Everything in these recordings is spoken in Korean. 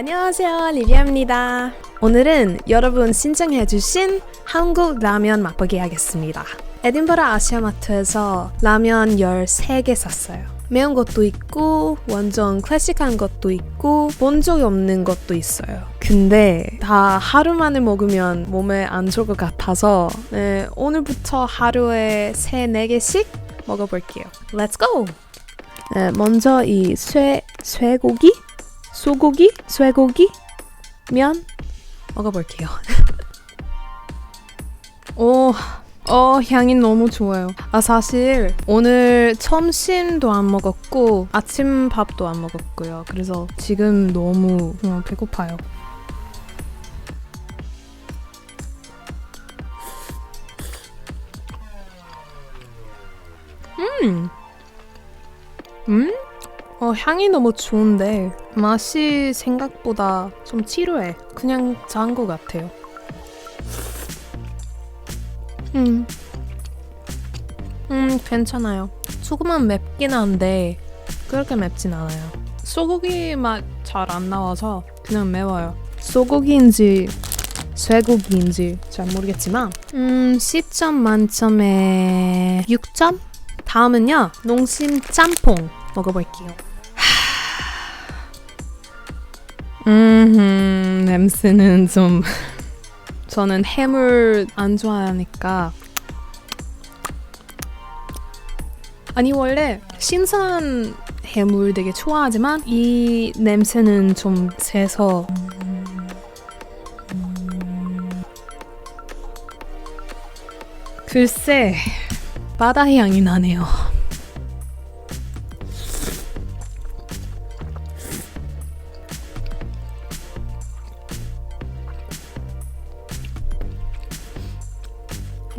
안녕하세요, 리비아입니다. 오늘은 여러분 신청해주신 한국 라면 맛보기 하겠습니다. 에딘버러 아시아마트에서 라면 13개 샀어요. 매운 것도 있고, 완전 클래식한 것도 있고, 본 적이 없는 것도 있어요. 근데 다 하루 만에 먹으면 몸에 안 좋을 것 같아서, 네, 오늘부터 하루에 3, 4개씩 먹어볼게요. Let's go! 네, 먼저 이 쇠, 쇠고기? 소고기? 쇠고기? 면? 먹어볼게요. 오, 어, 향이 너무 좋아요. 아, 사실 오늘 점심도 안 먹었고 아침밥도 안 먹었고요. 그래서 지금 너무 어, 배고파요. 음, 음? 어, 향이 너무 좋은데 맛이 생각보다 좀 지루해. 그냥 짠것 같아요. 음. 음, 괜찮아요. 조금만 맵긴 한데 그렇게 맵진 않아요. 소고기 맛 잘 안 나와서 그냥 매워요. 소고기인지 쇠고기인지 잘 모르겠지만 음, 10점 만점에 6점? 다음은요. 농심 짬뽕 먹어볼게요. 음, 냄새는 좀. 저는 해물 안 좋아하니까. 아니 원래 신선한 해물 되게 좋아하지만 이 냄새는 좀 세서. 글쎄 바다 향이 나네요.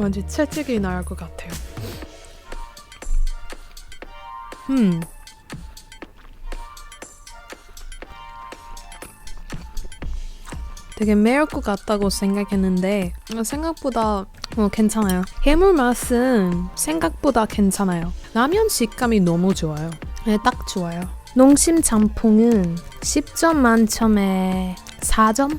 왠지 채찍이 나을 것 같아요. 음. 되게 매울 것 같다고 생각했는데 생각보다 어, 괜찮아요. 해물 맛은 생각보다 괜찮아요. 라면 식감이 너무 좋아요. 네, 딱 좋아요. 농심 짬뽕은 10점 만점에 4점?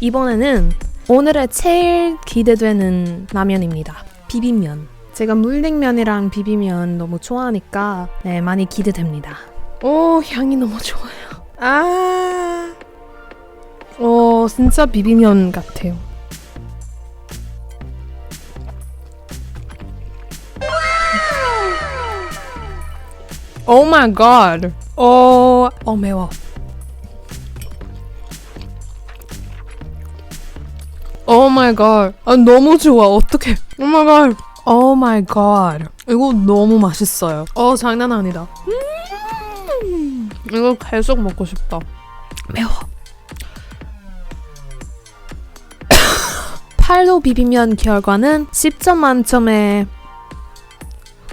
이번에는 오늘의 제일 기대되는 라면입니다. 비빔면. 제가 물냉면이랑 비빔면 너무 좋아하니까 네, 많이 기대됩니다. 오, 향이 너무 좋아요. 아. 어, 진짜 비빔면 같아요. 오 마이 갓. 어, 어 매워. 오 마이 갓. 아 너무 좋아. 어떡해. 오 마이 갓. 오 마이 갓. 이거 너무 맛있어요. 어 장난 아니다. 음, 이거 계속 먹고 싶다. 매워. 팔로 비빔면 결과는 10점 만점에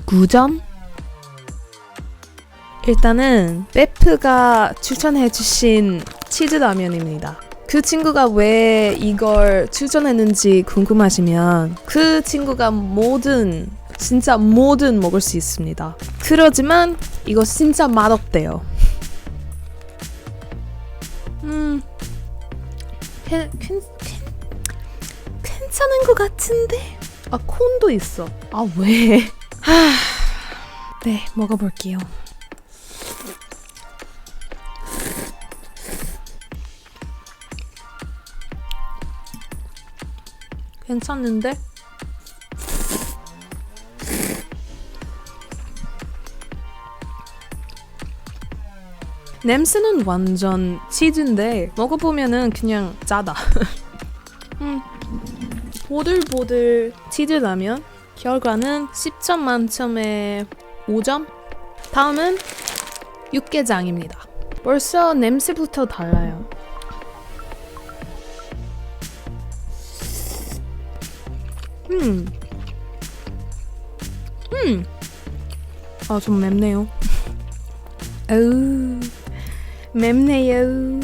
9점? 일단은 베프가 추천해주신 치즈 라면입니다. 그 친구가 왜 이걸 추천했는지 궁금하시면 그 친구가 뭐든 진짜 뭐든 먹을 수 있습니다. 그러지만 이거 진짜 맛없대요. 음, 괜, 괜찮은 것 같은데? 아 콘도 있어. 아 왜? 하, 네 먹어볼게요. 괜찮은데? 냄새는 완전 치즈인데 먹어보면은 그냥 짜다. 음, 보들보들 치즈 라면 결과는 10점 만점에 5점. 다음은 육개장입니다. 벌써 냄새부터 달라요. 음. 음. 아, 좀 맵네요. 어우. 맵네요.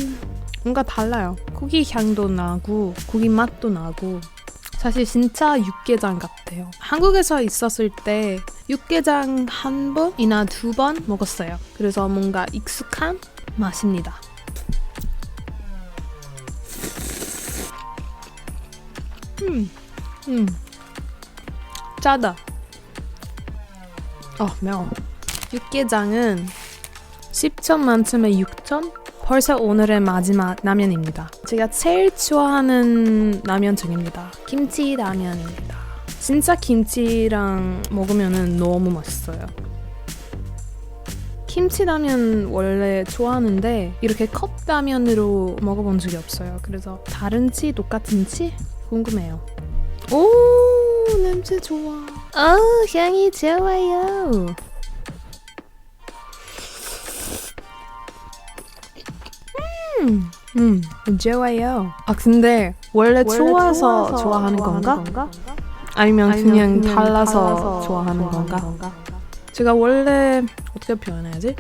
뭔가 달라요. 고기 향도 나고, 고기 맛도 나고. 사실 진짜 육개장 같아요. 한국에서 있었을 때 육개장 한 번이나 두 번 먹었어요. 그래서 뭔가 익숙한 맛입니다. 음, 음. 짜다. 어 매워. 육개장은 10점 만점에 6점? 벌써 오늘의 마지막 라면입니다. 제가 제일 좋아하는 라면 중입니다. 김치 라면입니다. 진짜 김치랑 먹으면 너무 맛있어요. 김치 라면 원래 좋아하는데 이렇게 컵 라면으로 먹어본 적이 없어요. 그래서 다른지 똑같은지 궁금해요. 오 냄새 좋아. 어 향이 좋아요. 음, 음 좋아요. 아 근데 원래, 좋아서, 좋아하는, 건가? 아니면, 그냥, 달라서, 좋아하는, 건가? 제가 원래 어떻게 표현해야지?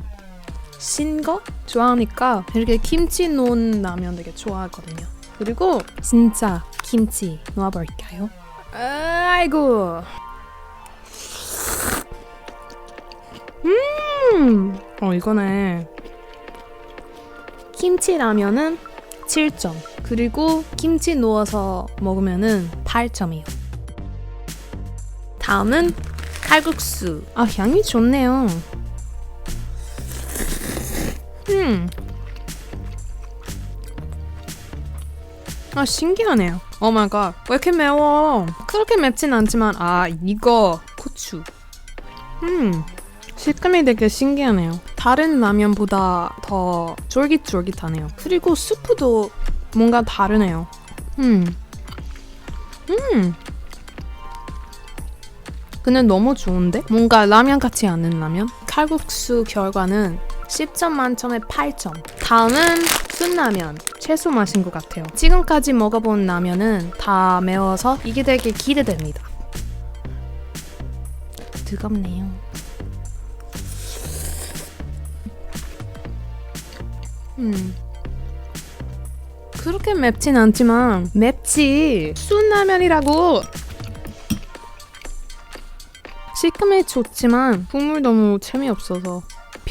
신거 좋아하니까 이렇게 김치 놓은 라면 되게 좋아하거든요. 그리고 진짜 김치 놓아볼까요? 아이고. 음, 어 이거네. 김치 라면은 7점. 그리고 김치 넣어서 먹으면은 8점이요. 다음은 칼국수. 아, 향이 좋네요. 음. 아, 신기하네요. 오 마이 갓. 왜 이렇게 매워? 그렇게 맵진 않지만, 아, 이거, 고추. 음. 식감이 되게 신기하네요. 다른 라면보다 더 쫄깃쫄깃하네요. 그리고 스프도 뭔가 다르네요. 음. 음. 근데 너무 좋은데? 뭔가 라면 같지 않은 라면? 칼국수 결과는 10점 만점에 8점. 다음은 순라면. 채소 맛인 것 같아요. 지금까지 먹어본 라면은 다 매워서 이게 되게 기대됩니다. 뜨겁네요. 음. 그렇게 맵진 않지만 맵지. 순라면이라고. 식감이 좋지만 국물 너무 재미없어서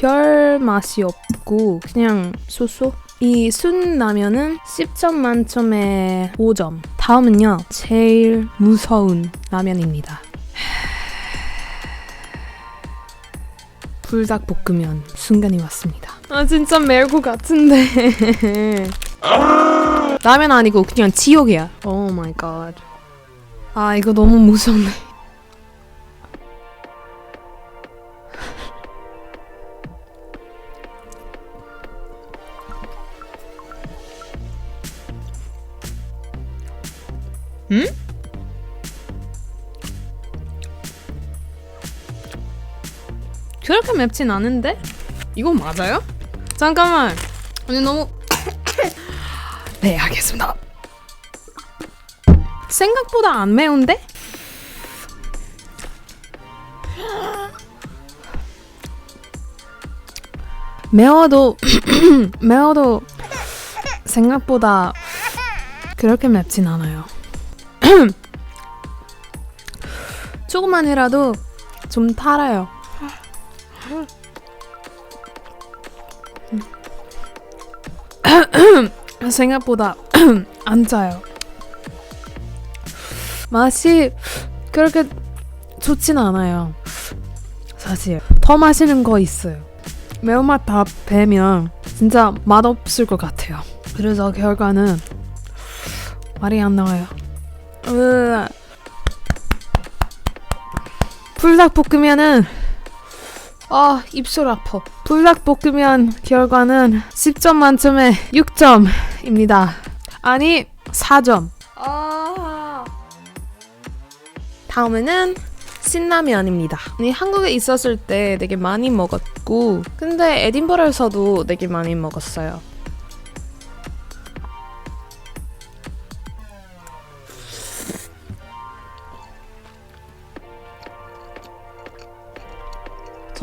별 맛이 없고 그냥 쏘쏘. 이 순라면은 10점 만점에 5점. 다음은요. 제일 무서운 라면입니다. 불닭볶음면 순간이 왔습니다. 아 진짜 것 같은데. 라면 아니고 그냥 지옥이야. 오 마이 갓. 아 이거 너무 무섭네. 응? 그렇게 맵진 않은데? 이거 맞아요? 잠깐만. 아니 너무 네, 알겠습니다. 생각보다 안 매운데? 매워도 매워도 생각보다 그렇게 맵진 않아요. 조금만이라도 좀 달아요. 생각보다 안 짜요. 맛이 그렇게 좋진 않아요. 사실 더 맛있는 거 있어요. 매운맛 다 배면 진짜 맛없을 것 같아요. 그래서 결과는 말이 안 나와요. 으 불닭볶음면은 아 입술 아파. 불닭볶음면 결과는 10점 만점에 6점입니다. 아니 4점. 아 다음에는 신라면입니다. 아니, 한국에 있었을 때 되게 많이 먹었고 근데 에딘버러에서도 되게 많이 먹었어요.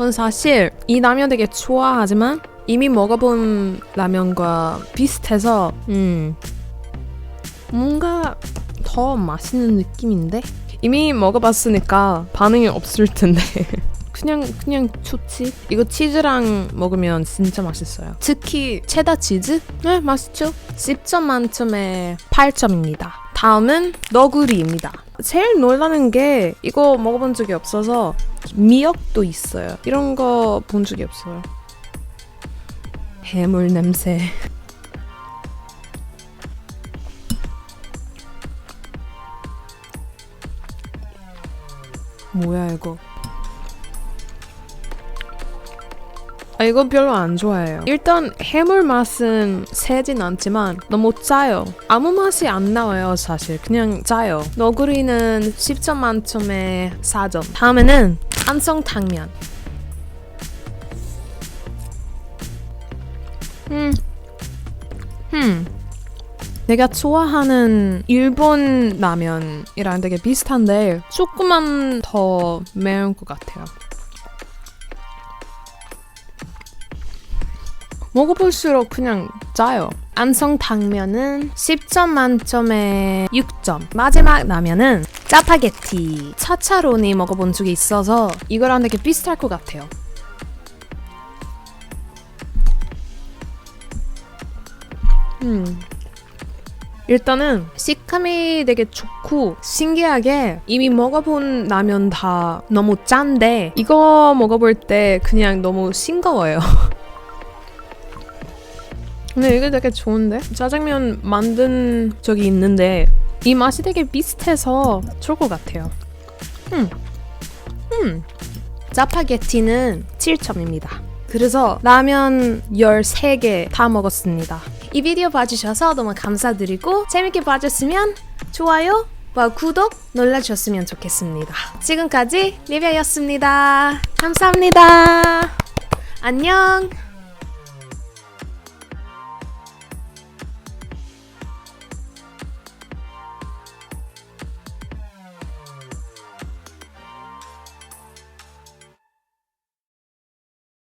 전 사실 이 라면 되게 좋아하지만 이미 먹어본 라면과 비슷해서 음 뭔가 더 맛있는 느낌인데? 이미 먹어봤으니까 반응이 없을 텐데. 그냥 그냥 좋지. 이거 치즈랑 먹으면 진짜 맛있어요. 특히 체다 치즈? 네 맛있죠. 10점 만점에 8점입니다. 다음은 너구리입니다. 제일 놀라는 게 이거 먹어본 적이 없어서 미역도 있어요. 이런 거 본 적이 없어요. 해물 냄새. 뭐야 이거? 아 이거 별로 안 좋아해요. 일단 해물 맛은 세진 않지만 너무 짜요. 아무 맛이 안 나와요 사실. 그냥 짜요. 너구리는 10점 만점에 4점. 다음에는 안성탕면. 음. 음. 내가 좋아하는 일본 라면이랑 되게 비슷한데 조금만 더 매운 것 같아요. 먹어볼수록 그냥 짜요. 안성탕면은 10점 만점에 6점. 마지막 라면은 짜파게티. 차차로니 먹어본 적이 있어서 이거랑 되게 비슷할 것 같아요. 음. 일단은 식감이 되게 좋고 신기하게 이미 먹어본 라면 다 너무 짠데 이거 먹어볼 때 그냥 너무 싱거워요. 근데 이게 되게 좋은데? 짜장면 만든 적이 있는데 이 맛이 되게 비슷해서 좋을 것 같아요. 음. 음. 짜파게티는 7점입니다. 그래서 라면 13개 다 먹었습니다. 이 비디오 봐주셔서 너무 감사드리고 재밌게 봐줬으면 좋아요 와 구독 눌러주셨으면 좋겠습니다. 지금까지 리비아였습니다. 감사합니다. 안녕.